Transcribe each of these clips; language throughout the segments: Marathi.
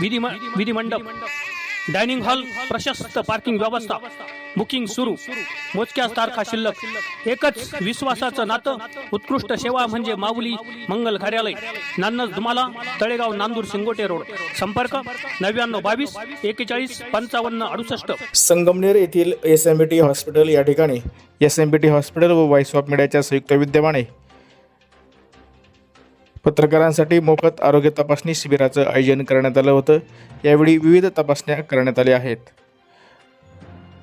विधी विधिमंडप डायनिंग हॉल प्रशस्त पार्किंग व्यवस्था बुकिंग सुरू मोजक्याच तारखा शिल्लक एकच विश्वासाचं नातं उत्कृष्ट सेवा म्हणजे माऊली मंगल कार्यालय नान्नज दुमाला तळेगाव नांदूर शिंगोटे रोड. संपर्क नव्याण्णव बावीस एकेचाळीस पंचावन्न अडुसष्ट. संगमनेर येथील S M B T hospital या ठिकाणी S M B T hospital व व्हॉइस ऑफ मीडियाच्या संयुक्त विद्यमाने पत्रकारांसाठी मोफत आरोग्य तपासणी शिबिराचं आयोजन करण्यात आलं होतं. यावेळी विविध तपासण्या करण्यात आल्या आहेत.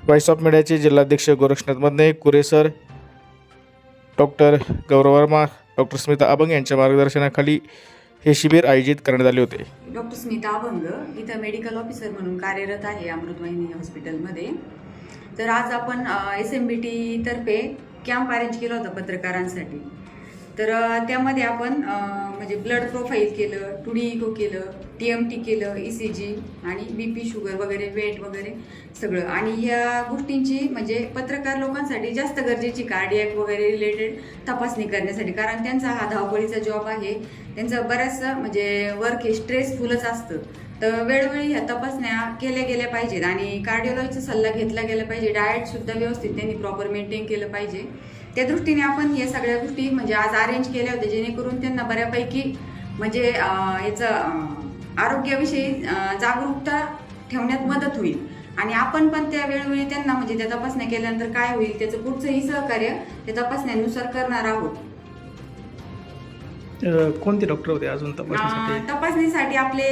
व्हॉइस ऑफ मीडियाचे जिल्हाध्यक्ष गोरक्षनाथ मधने कुरेसर डॉक्टर गौरव वर्मा डॉक्टर स्मिता अभंग यांच्या मार्गदर्शनाखाली हे शिबिर आयोजित करण्यात आले होते. डॉक्टर स्मिता अभंग इथं मेडिकल ऑफिसर म्हणून कार्यरत आहे अमृतवाहिनी हॉस्पिटलमध्ये. तर आज आपण एस एम बी टी तर्फे कॅम्प अरेंज केला होता पत्रकारांसाठी. तर त्यामध्ये आपण म्हणजे ब्लड प्रोफाईल केलं टू डी इको केलं टी एम टी केलं ई सी जी आणि बी पी शुगर वगैरे वेट वगैरे सगळं. आणि ह्या गोष्टींची म्हणजे पत्रकार लोकांसाठी जास्त गरजेची कार्डियक वगैरे रिलेटेड तपासणी करण्यासाठी. कारण त्यांचा हा धावपळीचा जॉब आहे. त्यांचं बऱ्याचसं म्हणजे वर्क हे स्ट्रेसफुलच असतं. तर वेळोवेळी ह्या तपासण्या केल्या गेल्या पाहिजेत. आणि कार्डिओलॉजीचा सल्ला घेतला गेला पाहिजे. डाएटसुद्धा व्यवस्थित त्यांनी प्रॉपर मेंटेन केलं पाहिजे. त्या दृष्टीने आपण या सगळ्या गोष्टी म्हणजे आज अरेंज केल्या होत्या जेणेकरून त्यांना बऱ्यापैकी म्हणजे याचं आरोग्याविषयी जागरूकता ठेवण्यात मदत होईल. आणि आपण पण त्या वेळोवेळी त्यांना म्हणजे त्या तपासण्या केल्यानंतर काय होईल त्याचं पुढचंही सहकार्य त्या तपासण्यानुसार करणार आहोत. कोणते डॉक्टर होते अजून तपासणीसाठी? तपासणीसाठी आपले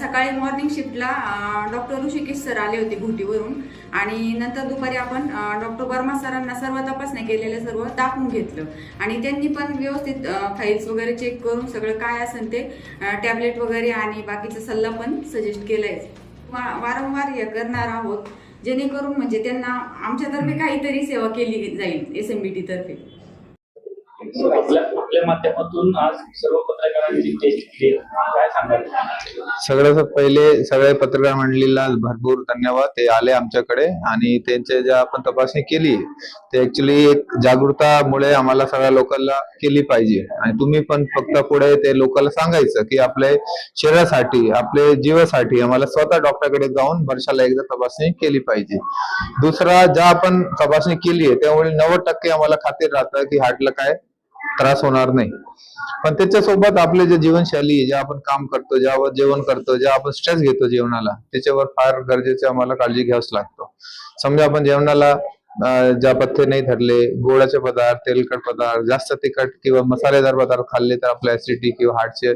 सकाळी मॉर्निंग शिफ्टला डॉक्टर ऋषिकेश सर आले होते घोटीवरून. आणि नंतर दुपारी आपण डॉक्टर वर्मा सरांना सर्व तपासण्या केलेल्या सर्व दाखवून घेतलं. आणि त्यांनी पण व्यवस्थित फाईल्स वगैरे चेक करून सगळं काय असेल ते टॅबलेट वगैरे आणि बाकीचा सल्ला पण सजेस्ट केलाय. वारंवार हे करणार आहोत जेणेकरून म्हणजे त्यांना आमच्यातर्फे काहीतरी सेवा केली जाईल एस एम बी टी तर्फे. आपल्या माध्यमातून आज सर्व पत्रकारांची टेस्ट केली काय सांगाल? सगळ्यात पहिले सगळे पत्रकार मंडळीला भरपूर धन्यवाद. ते आले आमच्याकडे आणि त्यांचे ज्या आपण तपासणी केली ते ऍक्च्युली एक जागृतामुळे आम्हाला सगळ्या लोकांना केली पाहिजे. आणि तुम्ही पण फक्त पुढे ते लोकांना सांगायचं की आपल्या शरीरासाठी आपल्या जीवासाठी आम्हाला स्वतः डॉक्टरकडे जाऊन वर्षाला एकदा तपासणी केली पाहिजे. दुसरा ज्या आपण तपासणी केली आहे त्यामुळे नव्वद टक्के आम्हाला खात्री राहतं की हार्टला काय त्रास होणार नाही. पण त्याच्यासोबत आपले जे जीवनशैली ज्या जे आपण काम करतो ज्यावर जेवण करतो ज्या आपण स्ट्रेस घेतो जेवणाला त्याच्यावर फार गरजेचे आम्हाला काळजी घ्यावंच लागतो. समजा आपण जेवणाला ज्या पथ्य नाही धरले गोडाचे पदार्थ तेलकट पदार्थ जास्त तिखट किंवा मसालेदार पदार्थ खाल्ले तर आपल्या ऍसिडिटी किंवा हार्टचे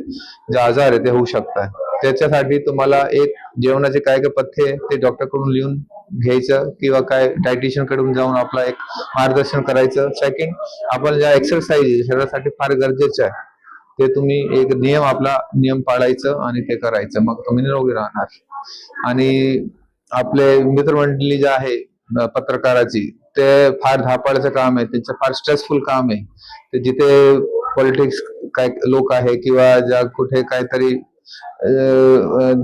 जे आजार आहे ते होऊ शकतात. त्याच्यासाठी तुम्हाला एक जेवणाचे काय काय पथ्य आहे ते डॉक्टरकडून लिहून घ्यायचं किंवा काय डायटिशियनकडून जाऊन आपला एक मार्गदर्शन करायचं. सेकंड आपण ज्या एक्सरसाइज शरीरासाठी फार गरजेचं आहे. ते तुम्ही एक नियम आपला नियम पाळायचं आणि ते करायचं. मग तुम्ही निरोगी राहणार. आणि आपले मित्रमंडळी जे आहे पत्रकाराची ते फार धापाळचं काम आहे. त्यांचं फार स्ट्रेसफुल काम आहे. ते जिथे पॉलिटिक्स काय लोक आहे किंवा ज्या कुठे काहीतरी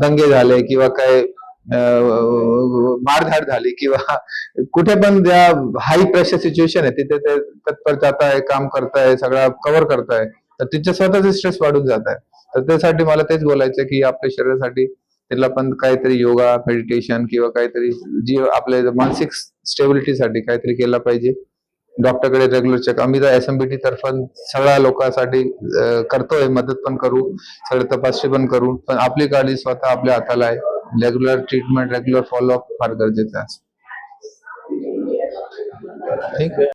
दंगे झाले किंवा काय मारधाड झाली किंवा कुठे पण ज्या हाय प्रेशर सिच्युएशन आहे तिथे ते तत्पर जाताय काम करताय सगळा कव्हर करताय तर तिच्या स्वतःचे स्ट्रेस वाढून जात आहे तर त्यासाठी मला तेच बोलायचं की आपल्या शरीरासाठी त्याला पण काहीतरी योगा मेडिटेशन किंवा काहीतरी जी आपल्या मानसिक स्टेबिलिटीसाठी काहीतरी केलं पाहिजे. डॉक्टरकडे रेग्युलर चेक आम्ही तर एसएमबीटी तर्फ तर्फे सगळ्या लोकांसाठी करतोय. मदत पण करू सगळे तपासणी पण करू. पण आपली काळजी स्वतः आपल्या हाताला आहे. रेग्युलर ट्रीटमेंट रेग्युलर फॉलोअप फार गरजेचं आहे ठीक आहे